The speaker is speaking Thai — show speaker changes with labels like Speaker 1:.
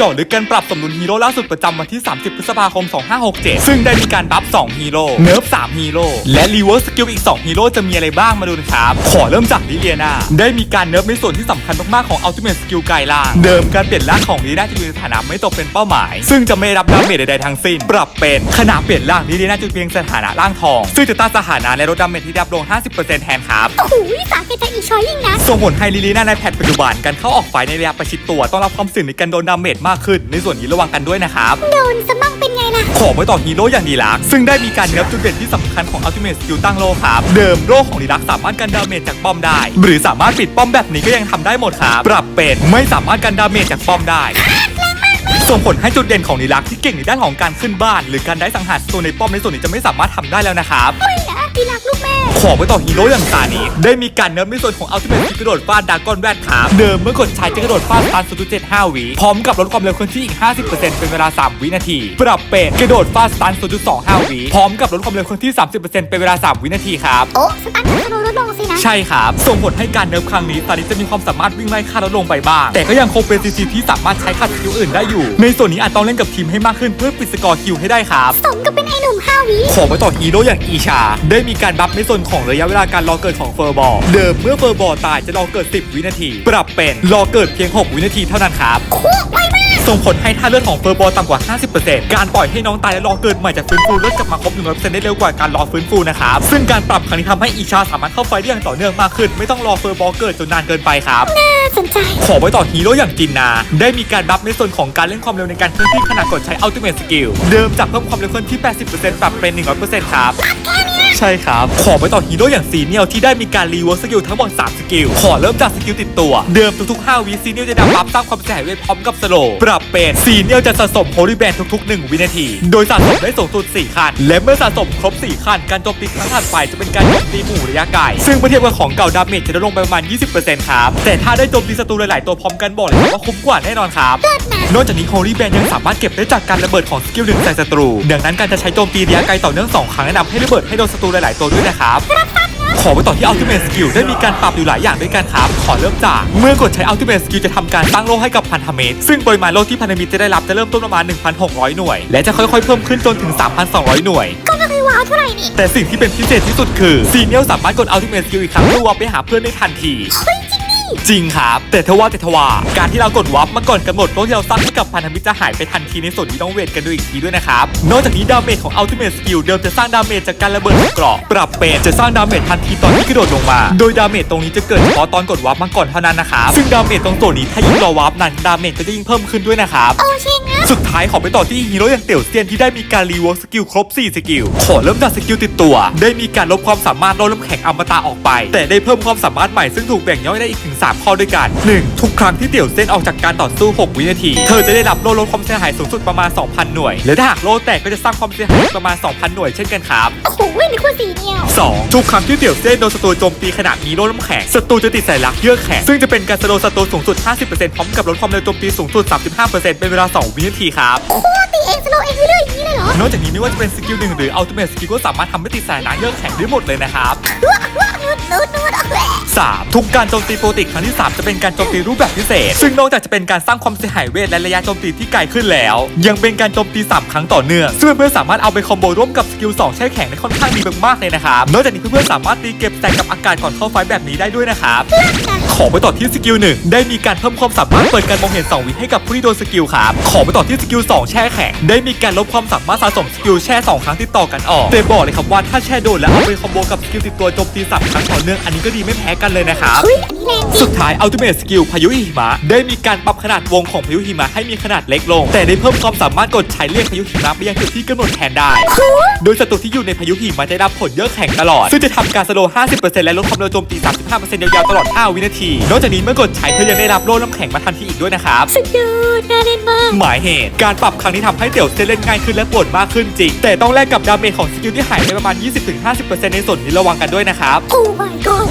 Speaker 1: เจาะลึกการปรับสมดุลฮีโร่ล่าสุดประจำวันที่ 30 พฤษภาคม 2567 ซึ่งได้มีการบัฟ 2 ฮีโร่ เนิร์ฟ 3 ฮีโร่ และรีเวิร์สสกิลอีก 2 ฮีโร่จะมีอะไรบ้างมาดูนะครับ ขอเริ่มจากลิเลียนาได้มีการเนิร์ฟในส่วนที่สำคัญมากๆของอัลติเม e สกิลกายล่าง เดิมการเปลี่ยนร่างของลีน่าจะอยู่ในฐานะไม่ตกเป็นเป้าหมาย ซึ่งจะไม่ได้รับดาเมจใดๆทั้งสิ้น ปรับเป็นขณะเปลี่ยนร่างลีเลียนาจะเพียงสถานะร่างทอง ซึ่งจะต้านสถานะและลดดาเมจที่ได้รับลง 50%แทนครับ
Speaker 2: โอ้โหสาแกจะอีชอยยิ่งนะ
Speaker 1: ส่งผลให้ลิลีน่าในแพทปัจจุบันการเข้าออกไฟในระยะประชิดตัวต้องรับความเสี่ยงในการโดนดาเมจมากขึ้น ในส่วนนี้ระวังกันด้วยนะครับ
Speaker 2: โดนสมั่งเป็นไงล่ะ
Speaker 1: ขอไว้ต่อฮีโร่อย่างดีลักซ์ซึ่งได้มีการเนื้อจุดเด่นที่สำคัญของอัลติเม e สกิลตั้งโลครับ เดิมโลของดีลักซ์สามารถกันดาเมจจากป้อมได้ หรือสามารถปิดป้อมแบบนี้ก็ยังทำได้หมดครับ ปรับเป็นไม่สามารถกันดาเมจจากป้อมได้ส่งผลให้จุดเด่นของดีลักซ์ที่เก่งในด้านของการขึ้นบ้าน หรือการได้สังหารศัตรูในป้อมในส่วนนี้จะไม่สามารถทำได้แล้วนะครับ
Speaker 2: ไม่นะดีรักลูกแม่
Speaker 1: ขอไปต่อฮีโร่อย่างซานิได้มีการเนิร์ฟในส่วนของอัลติเมทที่กระโดดฟาดดากอนแวดครับเดิมเมื่อกดใช้จะกระโดดฟาดตัน0.75วิพร้อมกับลดความเร็วเคลื่อนที่อีก 50%เป็นเวลา 3 วินาที ปรับเป็นกระโดดฟาดสตัน0.25วิพร้อมกับลดความเร็วเคลื่อนที่ 30%เป็นเวลา 3 วินาทีครับ
Speaker 2: โอ้สตันคาร์โลดลงสินะ
Speaker 1: ใช่ครับ ส่งผลให้การเนิร์ฟครั้งนี้ซานิจะมีความสามารถวิ่งไล่ฆ่าลดลงไปบ้าง แต่ก็ยังคงเป็นซีซีที่สามารถใช้ขัดสกิลอื่นได้อยู่ ในส่วนนี้อาจต้องเล่นกับทีมให้มากขึ้นเพื่อปิดสกอร์คิวให้ได้ครับ
Speaker 2: สมกับเป็นไอ้หนุ่มห้าวิ
Speaker 1: ขอไปต่อฮีโร่อย่างอีชา ได้มีการบัฟในส่วนของระยะเวลาการรอเกิดของเฟอร์บอลเดิมเมื่อเฟอร์บอลตายจะรอเกิด 10 วินาที ปรับเป็นรอเกิดเพียง 6 วินาทีเท่านั้นครับ
Speaker 2: โคตรไวมาก
Speaker 1: ส่งผลให้ท่าเลือดของเฟอร์บอลต่ำกว่า 50%การปล่อยให้น้องตายและรอเกิดใหม่จากฟื้นฟูเลือดกลับมาครบ100%ได้เร็วกว่าการรอฟื้นฟูนะครับ ซึ่งการปรับครั้งนี้ทำให้อีชาสามารถเข้าไฟได้อย่างต่อเนื่องมากขึ้น ไม่ต้องรอเฟอร์บอลเกิดจนนานเกินไปครับ
Speaker 2: น่าสนใจ
Speaker 1: ขอไว้ต่อฮีโร่อย่างจินนา ได้มีการบัฟในส่วนของการเล่นความเร็วในการเคลื่อนที่ขณะกดใช้อัลติเม e สกิลเดิมจากเพิ่มความเร็วเคลื่อนที่ 80%ปรับเป็น 100%ครับ ใช่ครับ ขอไปต่อฮีโร่อย่างซีเนียลที่ได้มีการรีเวิร์สสกิลทั้งหมด3สกิล ขอเริ่มจากสกิลติดตัว เดิมทุกๆ 5 วิซีเนียลจะนำบัฟสร้างความเสียหายเวทพร้อมกับสโลปรับเป็นซีเนียลจะสะสมโฮลิแบนทุกๆ 1 วินาที โดยสะสมได้สูงสุด4ขั้น และเมื่อสะสมครบ 4 ขั้น การโจมตีครั้งถัดไปจะเป็นการโจมตีหมู่ระยะไกล ซึ่งเมื่อเทียบกับของเก่าดาเมจจะลดลงไปประมาณ 20%ครับ แต่ถ้าได้โจมตีศัตรูหลายๆตัวพร้อมกันบอกเลยว่าคุ้มกว่าแน่นอนครับ
Speaker 2: นะ
Speaker 1: นอกจากนี้โฮลี่แบนยังสามารถเก็บได้จากการระเบิดของสกิลหนึ่งใส่ศัตรู ดังนั้นการจะใช้โจมตีระยะไกลต่อเนื่อง2ครั้งแนะนำให้ระเบิดให้โดนศัตรูหลาย ๆ ตัวด้วยนะครับ ขอไปต่อที่ Ultimate Skill ได้มีการปรับอยู่หลายอย่างด้วยกันครับ ขอเริ่มจาก เมื่อกดใช้ Ultimate Skill จะทำการตั้งโล่ให้กับพันธมิตร ซึ่งปริมาณโล่ที่พันธมิตรจะได้รับจะเริ่มต้นประมาณ 1,600 หน่วย และจะค่อย ๆ เพิ่มขึ้นจนถึง 3,200 หน่วย
Speaker 2: ก็ไม่เคยว้าวเท่าไหร่นี่
Speaker 1: แต่สิ่งที่เป็นพิเศษที่สุดคือซีเนียลสามารถกด Ultimate Skill อีกครั้งเพื่อวับไปหาเพื่อนได้ทันที
Speaker 2: เฮ้ย จริง
Speaker 1: ครับแต่ทว่าแต่ทว่า การที่เรากดวับมาก่อนกำหนดโลที่เราสร้างให้กับพันธมิตรจะหายไปทันทีในส่วนที่ต้องเวทกันดูอีกทีด้วยนะครับ นอกจากนี้ดาเมจของ Ultimate Skill เดิมจะสร้างดาเมจจากการระเบิดกราะปรับเป็นจะสร้างดาเมจทันทีตอนที่กระโดดลงมา โดยดาเมจตรงนี้จะเกิดเฉพาะตอนกดวับมาก่อนเท่านั้นนะครับซึ่งดาเมจตรงส่วนนี้ถ้ายิ่งรอวับนานดาเมจก็จะยิ่งเพิ่มขึ้นด้วยนะครับ
Speaker 2: โอเชงนะ
Speaker 1: สุดท้ายขอไปต่อที่ฮีโร่อย่างเตี่ยวเซียนที่ได้มีการรีเวิร์สสกิลครบ 4 สกิลขอเริ่มจากสกิลติดตัว ได้มีการลบความสามารถลดน้ำแข็งอมตะออกไป แต่ได้เพิ่มความสามารถใหม่ซึ่งถูกแบ่งย่อยได้อีกถึง3 ข้อด้วยกัน 1. ทุกครั้งที่เตี่ยวเซียนออกจากการต่อสู้ 6 วินาที เธอจะได้รับโล่ลดความเสียหายสูงสุดประมาณ 2,000 หน่วย และถ้าหากโล่แตกก็จะสร้างความเสียหายประมาณ 2,000 หน่วยเช่นกันครับ
Speaker 2: โอ้โหเว้ยนี่คุณสีเนี่ย
Speaker 1: 2. ทุกครั้งที่เตี่ยวเส้นโดนศัตรูโจมตีขณะมีโล่น้ำแข็งศัตรูจะติดสายลักเยื่อแข็งซึ่งจะเป็นการสโลว์ศัตรูสูงสุด 50%พร้อมกับลดความเร็วโจมตีสูงสุด 35%เป็นเวลา 2 วินาทีครับ
Speaker 2: โคตรตีเองสโลว์เองเรื่อยๆอย่างนี้เลยเหรอน
Speaker 1: อกจากนี้ไม่ว่าจะเป็นสกิลหนึ่งหรือ Ultimate Skill ก็สามารถทำให้ติดสายน้ำเยื่อแข็งได้หมดเลยนะครับ 3. ทุกการโจมตีโปรติกครั้งที่ 3 จะเป็นการโจมตีรูปแบบพิเศษ ซึ่งนอกจากจะเป็นการสร้างความเสียหายเวทและระยะโจมตีที่ไกลขึ้นแล้ว ยังเป็นการโจมตี 3 ครั้งต่อเนื่อง ซึ่งเพื่อนๆสามารถเอาไปคอมโบร่วมกับสกิล2แช่แข็งได้ค่อนข้างดีมากๆเลยนะครับนอกจากนี้เพื่อนๆสามารถตีเก็บแต่กับอากาศก่อนเข้าไฟแบบนี้ได้ด้วยนะครับ ขอไปต่อที่สกิลหนึ่งได้มีการเพิ่มความสามารถเปิดการมองเห็น 2 วิให้กับผู้ที่โดนสกิลครับขอไปต่อที่สกิล2แช่แข็งได้มีการลบความสามารถสะสมสกิลแช่ 2 ครั้งติดต่อกันออกแต่บอกเลยครับว่าถ้าแช่โดนแล้วเอาไปคอมโบกับสกิลติดตัวโจมตีสามครั้งต่อเนื่องอันนี้ก็ดีไม่แพ้กันเลยนะครับสุดท้าย Ultimate Skill พายุหิมะได้มีการปรับขนาดวงของพายุหิมะให้มีขนาดเล็กลง แต่ได้เพิ่มความสามารถกดใช้เรียกพายุหิมะไปยังจุดที่กำหนดแทนได้ โดยศัตรูที่อยู่ในพายุหิมะจะได้รับผลเยอะแข็งตลอด ซึ่งจะทำการสโลว์50%และลดความเร็วโจมตี35%ยาวๆตลอด 5 วินาทีนอกจากนี้เมื่อกดใช้เธอยังได้รับโล่น้ำแข็งมาทันทีอีกด้วยนะครับ
Speaker 2: สุดยอดน่าเล่นมาก
Speaker 1: หมายเหตุ การปรับครั้งนี้ทำให้เตี่ยวเซนเล่นง่ายขึ้นและปวดมากขึ้นจริง แต่ต้องแลกกับดาเมจของสกิลที่หายไปประมาณ 20-50%ในส่วนนี้ระวังกันด้วยนะครับ
Speaker 2: โอ้ my god